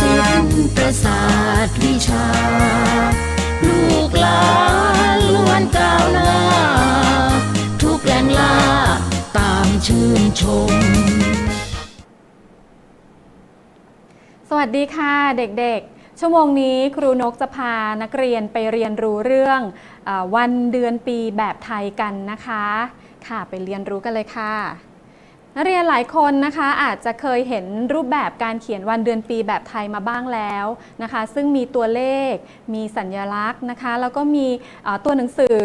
สินประสาทวิชา ลูกหลานล้วนก้าวหน้า ทุกแรงล่าตามชื่นชม สวัสดีค่ะเด็กๆ ชั่วโมงนี้ครูนกจะพานักเรียนไปเรียนรู้เรื่องอวันเดือนปีแบบไทยกันนะคะ ค่ะไปเรียนรู้กันเลยค่ะ นักเรียนหลายคนนะคะอาจจะเคยเห็นรูปแบบการเขียนวันเดือนปีแบบไทยมาบ้างแล้วนะคะ ซึ่งมีตัวเลข มีสัญลักษณ์นะคะ แล้วก็มีตัวหนังสือ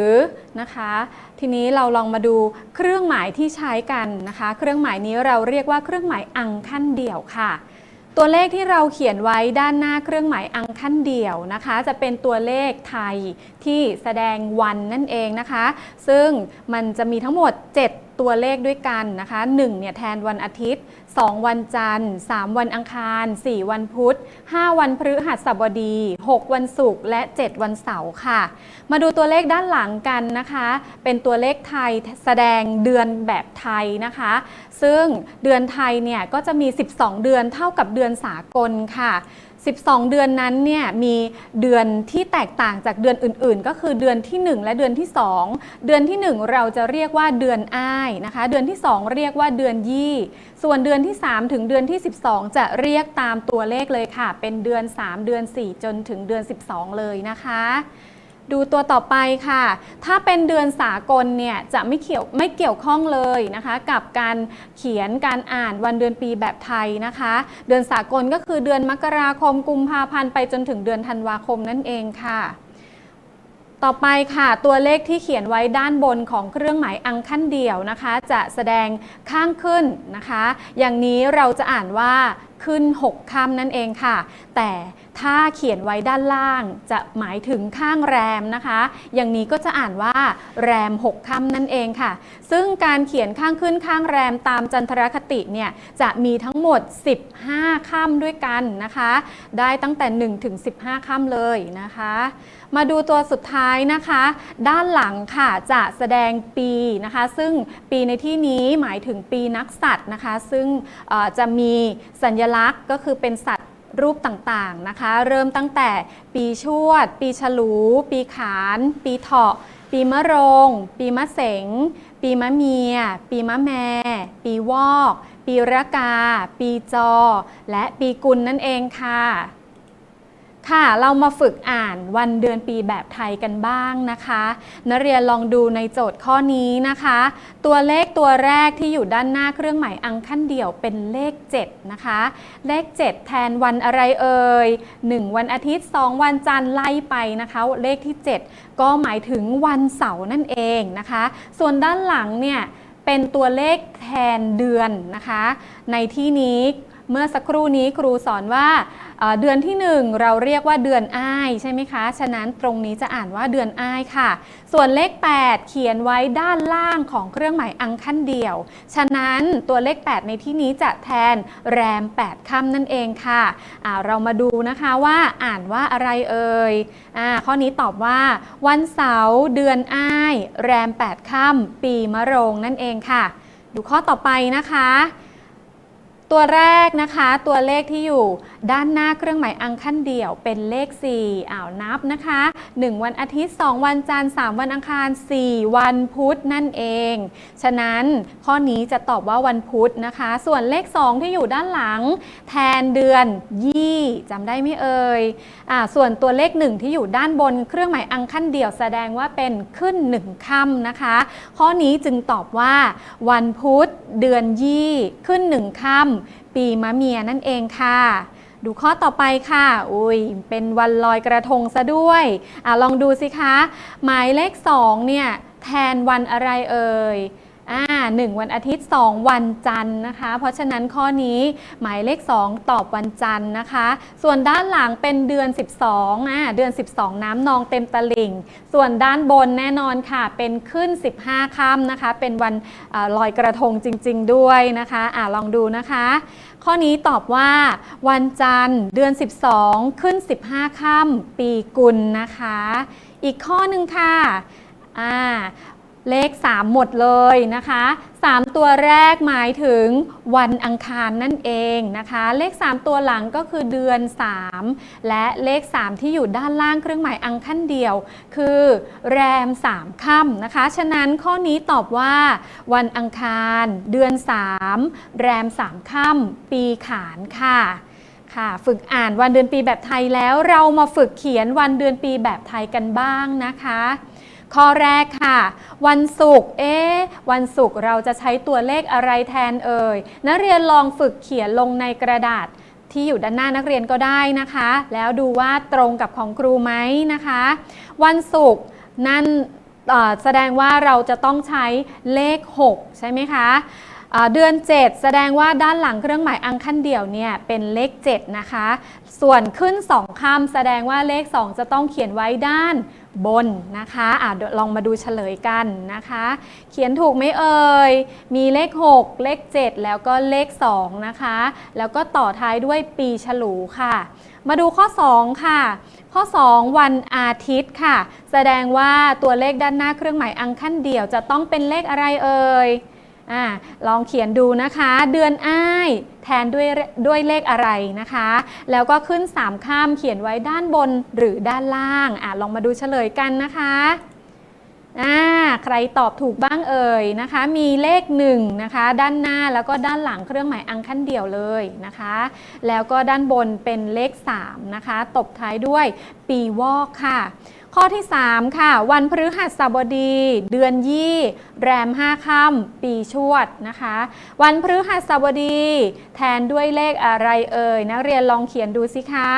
นะคะ ทีนี้เราลองมาดูเครื่องหมายที่ใช้กันนะคะ เครื่องหมายนี้เราเรียกว่าเครื่องหมายอังขั้นเดี่ยวค่ะ ตัวเลขที่เราเขียนไว้ด้านหน้าเครื่องหมายอังขั้นเดี่ยวนะคะ จะเป็นตัวเลขไทยที่แสดงวันนั่นเองนะคะ ซึ่งมันจะมีทั้งหมด 7 ตัวเลขด้วยกันนะคะ1เนี่ยแทนวันอาทิตย์ 2 วันจันทร์ 3 วันอังคาร 4 วันพุธ 5 วันพฤหัสบดี 6 วันศุกร์และ 7 วันเสาร์ค่ะ มาดูตัวเลขด้านหลังกันนะคะ เป็นตัวเลขไทยแสดงเดือนแบบไทยนะคะ ซึ่งเดือนไทยเนี่ยก็จะมี 12 เดือนเท่ากับเดือนสากลค่ะ 12 เดือนนั้นเนี่ยมีเดือนที่แตกต่างจากเดือนอื่น ๆ ก็คือเดือนที่ 1 และเดือนที่ 2 เดือนที่ 1 เราจะเรียกว่าเดือนอ้ายนะคะ เดือนที่ 2 เรียกว่าเดือนยี่ ส่วนเดือนที่ 3 ถึงเดือนที่ 12 จะเรียกตามตัวเลขเลยค่ะ เป็นเดือน 3 เดือน 4 จนถึงเดือน 12 เลยนะคะ ดูตัวต่อไปค่ะ ถ้าเป็นเดือนสากลเนี่ยจะไม่เกี่ยวไม่เกี่ยวข้องเลยนะคะ กับการเขียนการอ่านวันเดือนปีแบบไทยนะคะ เดือนสากลก็คือเดือนมกราคมกุมภาพันธ์ไปจนถึงเดือนธันวาคมนั่นเองค่ะต่อไปค่ะตัวเลขที่เขียนไว้ด้านบนของเครื่องหมายอังขั้นเดี่ยวนะคะ จะแสดงข้างขึ้นนะคะ อย่างนี้เราจะอ่านว่า ขึ้น 6 ค่ำนั่นเองค่ะ แต่ถ้าเขียนไว้ด้านล่างจะหมายถึงข้างแรมนะคะ อย่างนี้ก็จะอ่านว่าแรม 6 ค่ำนั่นเองค่ะ ซึ่งการเขียนข้างขึ้นข้างแรมตามจันทรคติเนี่ยจะมีทั้งหมด 15 ค่ำด้วยกันนะคะ ได้ตั้งแต่ 1 ถึง 15 ค่ำเลยนะคะ มาดูตัวสุดท้ายนะคะ ด้านหลังค่ะจะแสดงปีนะคะ ซึ่งปีในที่นี้หมายถึงปีนักสัตว์นะคะ ซึ่งจะมีสัญลักษณ์ก็คือเป็นสัตว์รูปต่างๆนะคะ เริ่มตั้งแต่ปีชวด ปีฉลู ปีขาน ปีเถาะ ปีมะโรง ปีมะเสง ปีมะเมีย ปีมะแม ปีวอก ปีระกา ปีจอ และปีกุลนั่นเองค่ะ ค่ะ เรามาฝึกอ่านวันเดือนปีแบบไทยกันบ้างนะคะ นักเรียนลองดูในโจทย์ข้อนี้นะคะ ตัวเลขตัวแรกที่อยู่ด้านหน้าเครื่องหมายอังขันเดี่ยวเป็นเลข 7 นะคะ เลข 7 แทนวันอะไรเอ่ย1 วันอาทิตย์ 2 วันจันทร์ไล่ไปนะคะ เลขที่ 7 ก็หมายถึงวันเสาร์นั่นเองนะคะ ส่วนด้านหลังเนี่ยเป็นตัวเลขแทนเดือนนะคะ ในที่นี้ เมื่อสักครู่นี้ครูสอนว่าเดือนที่ 1 เราเรียกว่าเดือนอ้ายใช่ไหมคะ ฉะนั้นตรงนี้จะอ่านว่าเดือนอ้ายค่ะ ส่วนเลข 8 เขียนไว้ด้านล่างของเครื่องหมายอังขั้นเดียว ฉะนั้นตัวเลข 8 ในที่นี้จะแทนแรม 8ค่ำนั่นเองค่ะอ่าเรามาดูนะคะว่าอ่านว่าอะไรเอ่ยอข้อนี้ตอบว่าวันเสาร์เดือนอ้าย แรม 8ค่ำปีมะโรงนั่นเองค่ะ ดูข้อต่อไปนะคะ ตัวแรกนะคะตัวเลขที่อยู่ ด้านหน้าเครื่องหมายอังขั้นเดี่ยวเป็นเลข 4อ่าวนับนะคะ 1 วันอาทิตย์ 2 วันจันทร์ 3 วันอังคาร 4 วันพุธนั่นเอง ฉะนั้นข้อนี้จะตอบว่าวันพุธนะคะ ส่วนเลข 2 ที่อยู่ด้านหลัง แทนเดือนยี่จำได้ไหมเอ่ยอ่าส่วนตัวเลข 1 ที่อยู่ด้านบน เครื่องหมายอังขั้นเดี่ยวแสดงว่าเป็นขึ้น 1ค่ำนะคะ ข้อนี้จึงตอบว่า วันพุธเดือนยี่ขึ้น 1ค่ำปีมะเมียนั่นเองค่ะ ดูข้อต่อไปค่ะ อุ้ย เป็นวันลอยกระทงซะด้วยอะลองดูสิคะ หมายเลข 2 เนี่ย แทนวันอะไรเอ่ยอ่าหนึ่งวันอาทิตย์ 2 วันจันทร์นะคะ เพราะฉะนั้นข้อนี้หมายเลข 2 ตอบวันจันทร์นะคะ ส่วนด้านหลังเป็นเดือน 12อ่าเดือน 12 น้ำนองเต็มตลิ่ง ส่วนด้านบนแน่นอนค่ะ เป็นขึ้น 15ค่ำนะคะ เป็นวันอลอยกระทงจริง ๆ ด้วยนะคะอ่าลองดูนะคะ ข้อนี้ตอบว่า วันจันทร์ เดือน 12 ขึ้น 15ค่ำปีกุลนะคะ อีกข้อหนึ่งค่ะอ่า เลข 3 หมดเลยนะคะ 3 ตัวแรกหมายถึงวันอังคารนั่นเองนะคะ เลข 3 ตัวหลังก็คือเดือน 3 และเลข 3 ที่อยู่ด้านล่างเครื่องหมายอังขั้นเดียว คือแรม 3ค่ำนะคะ ฉะนั้นข้อนี้ตอบว่า วันอังคาร เดือน 3 แรม 3ค่ำปีขานค่ะค่ะฝึกอ่านวันเดือนปีแบบไทยแล้วเรามาฝึกเขียนวันเดือนปีแบบไทยกันบ้างนะคะ ข้อแรกค่ะ วันศุกร์เอ๊วันศุกร์เราจะใช้ตัวเลขอะไรแทนเอ่ยนักเรียนลองฝึกเขียนลงในกระดาษที่อยู่ด้านหน้านักเรียนก็ได้นะคะ แล้วดูว่าตรงกับของครูไหมนะคะ วันศุกร์นั่นแสดงว่าเราจะต้องใช้เลข 6 ใช่ไหมคะเดือน 7 แสดงว่าด้านหลังเครื่องหมายอังคันเดี่ยวเนี่ยเป็นเลข 7 นะคะ ส่วนขึ้น 2คำแสดงว่าเลข 2 จะต้องเขียนไว้ด้าน บนนะคะอะลองมาดูเฉลยกันนะคะ เขียนถูกไหมเอ่ย มีเลข 6 เลข 7 แล้วก็เลข 2 นะคะ แล้วก็ต่อท้ายด้วยปีฉลูค่ะ มาดูข้อ 2 ค่ะ ข้อ 2 วันอาทิตย์ค่ะ แสดงว่าตัวเลขด้านหน้าเครื่องหมายอังคันเดี่ยวจะต้องเป็นเลขอะไรเอ่ย อลองเขียนดูนะคะ เดือนอ้ายแทนด้วยด้วยเลขอะไรนะคะ แล้วก็ขึ้น3ข้ามเขียนไว้ด้านบนหรือด้านล่างอะลองมาดูเฉลยกันนะคะอ่าใครตอบถูกบ้างเอ่ยนะคะ มีเลข1นะคะ ด้านหน้าแล้วก็ด้านหลังเครื่องหมายอังคันเดี่ยวเลยนะคะ แล้วก็ด้านบนเป็นเลข3นะคะ ตบท้ายด้วยปีวอกค่ะ ข้อที่ 3 ค่ะ วันพฤหัสบดี เดือนยี่ แรม 5ค่ำปีชวดนะคะ วันพฤหัสบดี แทนด้วยเลขอะไรเอ่ย นักเรียนลองเขียนดูสิคะ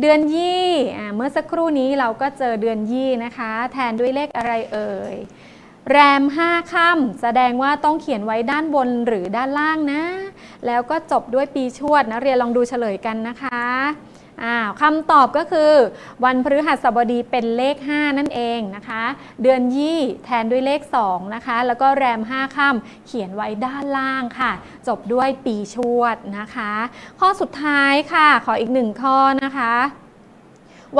เดือนยี่เมื่อสักครู่นี้เราก็เจอเดือนยี่นะคะ แทนด้วยเลขอะไรเอ่ย แรม 5ค่ำแสดงว่าต้องเขียนไว้ด้านบนหรือด้านล่างนะ แล้วก็จบด้วยปีชวดนะเรียนลองดูเฉลยกันนะคะ อ้าวคำตอบก็คือ วันพฤหัสบดีเป็นเลข 5 นั่นเองนะคะ เดือนยี่แทนด้วยเลข 2 นะคะ แล้วก็แรม 5ค่ำเขียนไว้ด้านล่างค่ะ จบด้วยปีชวดนะคะ ข้อสุดท้ายค่ะ ขออีกหนึ่งข้อนะคะ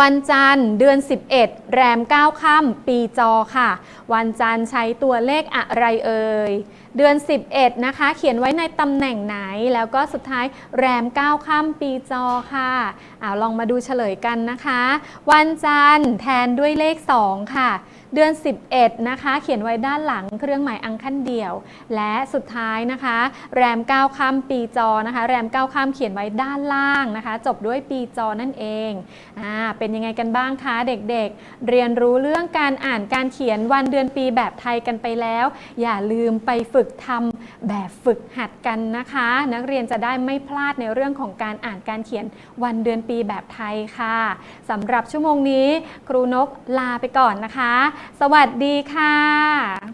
วันจันทร์เดือน 11 แรม 9 ค่ำปีจอค่ะ วันจันทร์ใช้ตัวเลขอะไรเอ่ย เดือน 11 นะคะ เขียนไว้ในตำแหน่งไหน แล้วก็สุดท้ายแรม 9 ค่ำปีจอค่ะอาลองมาดูเฉลยกันนะคะ วันจันทร์แทนด้วยเลข 2 ค่ะ เดือน 11 นะคะ เขียนไว้ด้านหลังเครื่องหมายอังคันเดี่ยว และสุดท้ายนะคะ แรม9ค่ำปีจอนะคะ แรม9ค่ำเขียนไว้ด้านล่างนะคะ จบด้วยปีจอนั่นเองอ่าเป็นยังไงกันบ้างคะเด็กๆ เรียนรู้เรื่องการอ่านการเขียนวันเดือนปีแบบไทยกันไปแล้ว อย่าลืมไปฝึกทำแบบฝึกหัดกันนะคะ นักเรียนจะได้ไม่พลาดในเรื่องของการอ่านการเขียนวันเดือนปีแบบไทยค่ะสำหรับชั่วโมงนี้ครูนกลาไปก่อนนะคะสวัสดีค่ะ